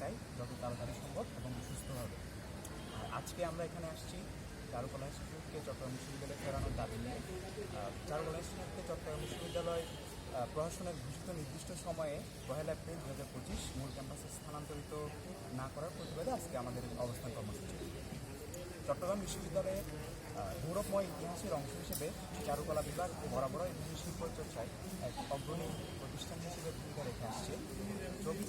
চাই, যত তাড়াতাড়ি সম্ভব এবং সুস্থভাবে আর আজকে আমরা এখানে আসছি চারুকলা ইনস্টিটিউটকে চট্টগ্রাম বিশ্ববিদ্যালয়ে ফেরানোর দাবি নিয়ে। চারুকলা ইনস্টিটিউটকে চট্টগ্রাম বিশ্ববিদ্যালয় প্রশাসনের ঘোষিত নির্দিষ্ট সময়ে পহেলা এপ্রিল দু হাজার পঁচিশ মূল ক্যাম্পাসে স্থানান্তরিত না করার প্রতিবাদে আজকে আমাদের অবস্থান কর্মসূচি। চট্টগ্রাম বিশ্ববিদ্যালয়ের গৌরবময় ইতিহাসের অংশ হিসেবে চারুকলা বিভাগ বরাবরই ভূমি শিল্প চর্চায় এক অগ্রণী প্রতিষ্ঠান হিসেবে ভূমিকা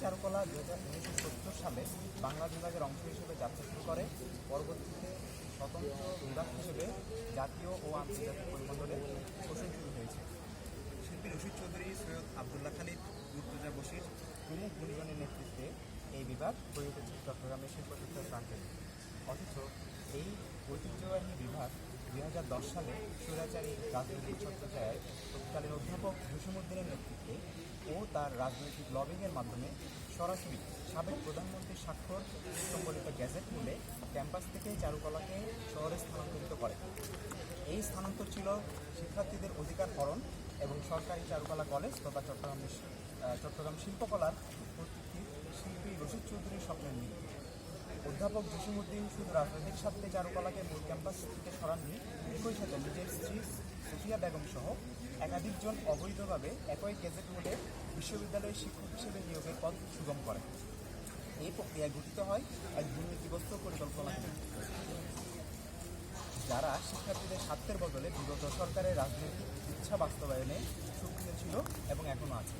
চারুকলা দু হাজার উনিশশো সত্তর সালে বাংলা বিভাগের অংশ হিসেবে যাত্রা শুরু করে। পরবর্তীতে স্বতন্ত্র বিভাগ হিসেবে জাতীয় ও আন্তর্জাতিক পরিমণ্ডলে শোষণ শুরু হয়েছে। শিল্পী রশিদ চৌধুরী, সৈয়দ আবদুল্লাহ খালিদ, মুর্তজা বশির প্রমুখ গুণীজনের নেতৃত্বে এই বিভাগ হয়ে উঠেছে চট্টগ্রামের শিল্পচর্চার প্রাণকেন্দ্র অথচ এই ঐতিহ্যবাহী বিভাগ দুই হাজার দশ সালে স্বৈরাচারী রাজনৈতিক ছত্রছায়ায় তৎকালীন অধ্যাপক জসিমুদ্দিনের নেতৃত্বে ও তার রাজনৈতিক লবিংয়ের মাধ্যমে সরাসরি সাবেক প্রধানমন্ত্রীর স্বাক্ষর সম্বলিত গ্যাজেট মূলে ক্যাম্পাস থেকে চারুকলাকে শহরে স্থানান্তরিত করে। এই স্থানান্তর ছিল শিক্ষার্থীদের অধিকার হরণ এবং সরকারি চারুকলা কলেজ তথা চট্টগ্রাম চট্টগ্রাম শিল্পকলার শিল্পী রশিদ চৌধুরীর স্বপ্নের মৃত্যু অধ্যাপক জসিমুদ্দিন শুধু রাজনৈতিক স্বার্থে চারুকলাকে মূল ক্যাম্পাস থেকে সরাননি, একই সাথে নিজের স্ত্রী সুফিয়া বেগম সহ একাধিকজন অবৈধভাবে একই গেজেট মূলে বিশ্ববিদ্যালয়ের শিক্ষক হিসেবে নিয়োগের পথ সুগম করেন। এই প্রক্রিয়ায় গঠিত হয় এক দুর্নীতিগ্রস্ত পরিকল্পনা যারা শিক্ষার্থীদের স্বার্থের বদলে বিগত সরকারের রাজনৈতিক ইচ্ছা বাস্তবায়নে সক্রিয় ছিল এবং এখনও আছে।